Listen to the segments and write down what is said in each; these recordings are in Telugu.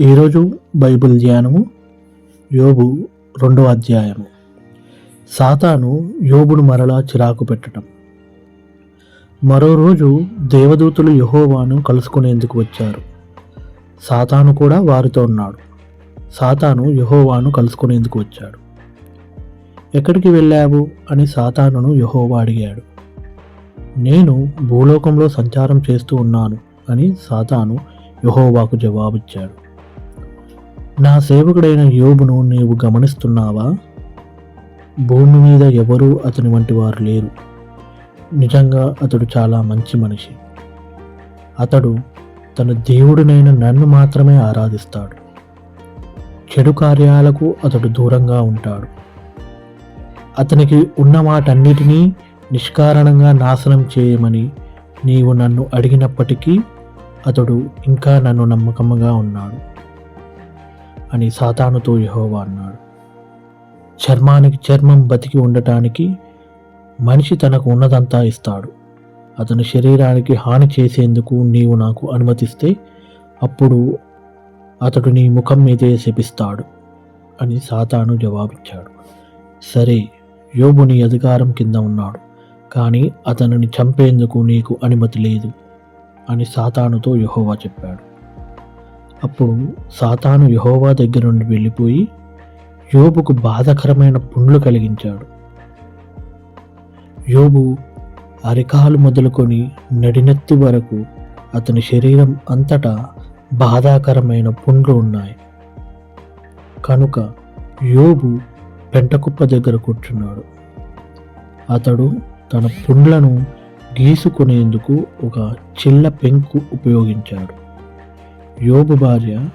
ఈరోజు బైబిల్ ధ్యానము యోబు రెండవ అధ్యాయము. సాతాను యోబును మరలా చిరాకు పెట్టడం మరో రోజు దేవదూతలు యహోవాను కలుసుకునేందుకు వచ్చారు. సాతాను కూడా వారితో ఉన్నాడు. సాతాను యహోవాను కలుసుకునేందుకు వచ్చాడు. ఎక్కడికి వెళ్ళావు? అని సాతానును యహోవా అడిగాడు. నేను భూలోకంలో సంచారం చేస్తూ ఉన్నాను అని సాతాను యహోవాకు జవాబిచ్చాడు. నా సేవకుడైన యోబును నీవు గమనిస్తున్నావా? భూమి మీద ఎవరూ అతని వంటి వారు లేరు. నిజంగా అతడు చాలా మంచి మనిషి. అతడు తన దేవుడినైన నన్ను మాత్రమే ఆరాధిస్తాడు. చెడు కార్యాలకు అతడు దూరంగా ఉంటాడు. అతనికి ఉన్న వాటన్నిటినీ నిష్కారణంగా నాశనం చేయమని నీవు నన్ను అడిగినప్పటికీ అతడు ఇంకా నన్ను నమ్మకంగా ఉన్నాడు. అని సాతానుతో యహోవా అన్నాడు. చర్మానికి చర్మం బతికి ఉండటానికి మనిషి తనకు ఉన్నదంతా ఇస్తాడు. అతని శరీరానికి హాని చేసేందుకు నీవు నాకు అనుమతిస్తే అప్పుడు అతడు నీ ముఖం మీదే శపిస్తాడు అని సాతాను జవాబిచ్చాడు. సరే యోబు నీ అధికారం కింద ఉన్నాడు కానీ అతనిని చంపేందుకు నీకు అనుమతి లేదు అని సాతానుతో యహోవా చెప్పాడు. అప్పుడు సాతాను యహోవా దగ్గర నుండి వెళ్ళిపోయి యోబుకు బాధకరమైన పుండ్లు కలిగించాడు. యోబు అరికాలు మొదలుకొని నడినెత్తి వరకు అతని శరీరం అంతటా బాధాకరమైన పుండ్లు ఉన్నాయి. కనుక యోబు పెంటకుప్ప దగ్గర కూర్చున్నాడు. అతడు తన పుండ్లను గీసుకునేందుకు ఒక చిల్ల పెంకు ఉపయోగించాడు. యోబు భార్య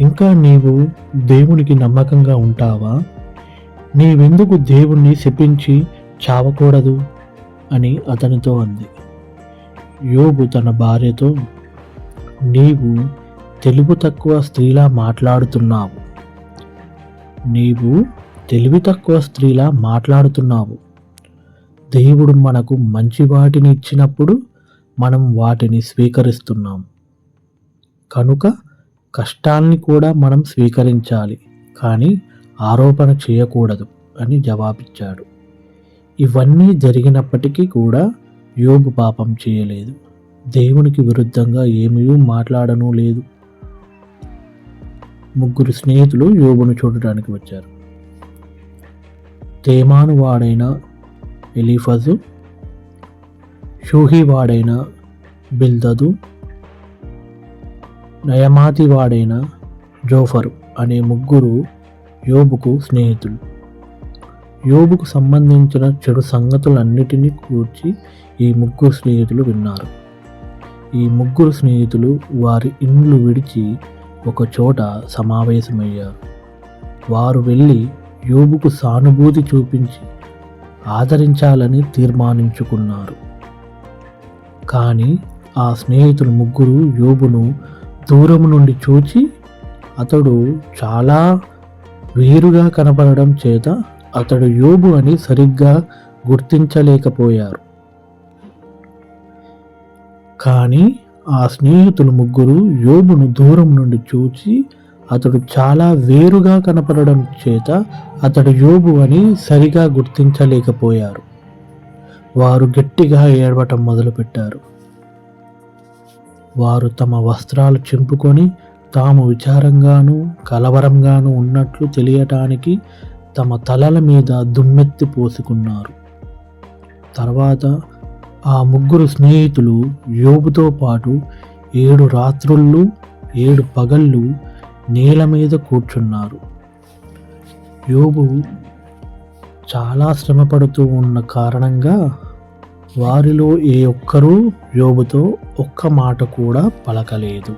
ఇంకా నీవు దేవునికి నమ్మకంగా ఉంటావా? నీవెందుకు దేవుణ్ణి శపించి చావకూడదు? అని అతనితో అంది. యోబు తన భార్యతో నీవు తెలుగు తక్కువ స్త్రీలా మాట్లాడుతున్నావు. నీవు తెలివి తక్కువ స్త్రీలా మాట్లాడుతున్నావు. దేవుడు మనకు మంచి వాటిని ఇచ్చినప్పుడు మనం వాటిని స్వీకరిస్తున్నాం. కనుక కష్టాల్ని కూడా మనం స్వీకరించాలి కానీ ఆరోపణ చేయకూడదు అని జవాబిచ్చాడు. ఇవన్నీ జరిగినప్పటికీ కూడా యోబు పాపం చేయలేదు. దేవునికి విరుద్ధంగా ఏమీ మాట్లాడనూ లేదు. ముగ్గురు స్నేహితులు యోబును చూడటానికి వచ్చారు. తేమాను వాడైన ఎలీఫజు షూహి వాడైన బిల్దదు నయమాతివాడైన జోఫరు అనే ముగ్గురు యోబుకు స్నేహితులు. యోబుకు సంబంధించిన చెడు సంగతులన్నిటినీ కూర్చి ఈ ముగ్గురు స్నేహితులు విన్నారు. ఈ ముగ్గురు స్నేహితులు వారి ఇండ్లు విడిచి ఒక చోట సమావేశమయ్యారు. వారు వెళ్ళి యోబుకు సానుభూతి చూపించి ఆదరించాలని తీర్మానించుకున్నారు. కానీ ఆ స్నేహితులు ముగ్గురు యోబును దూరం నుండి చూచి అతడు చాలా వేరుగా కనపడడం చేత అతడు యోబు అని సరిగ్గా గుర్తించలేకపోయారు. కానీ ఆ స్నేహితులు ముగ్గురు యోబును దూరం నుండి చూచి అతడు చాలా వేరుగా కనపడడం చేత అతడు యోబు అని సరిగా గుర్తించలేకపోయారు. వారు గట్టిగా ఏడవటం మొదలుపెట్టారు. వారు తమ వస్త్రాలు చింపుకొని తాము విచారంగాను కలవరంగాను ఉన్నట్లు తెలియటానికి తమ తలల మీద దుమ్మెత్తి పోసుకున్నారు. తర్వాత ఆ ముగ్గురు స్నేహితులు యోబుతో పాటు ఏడు రాత్రుళ్ళు ఏడు పగళ్ళు నేల మీద కూర్చున్నారు. యోబు చాలా శ్రమపడుతూ ఉన్న కారణంగా వారిలో ఏ ఒక్కరూ యోబుతో ఒక్క మాట కూడా పలకలేదు.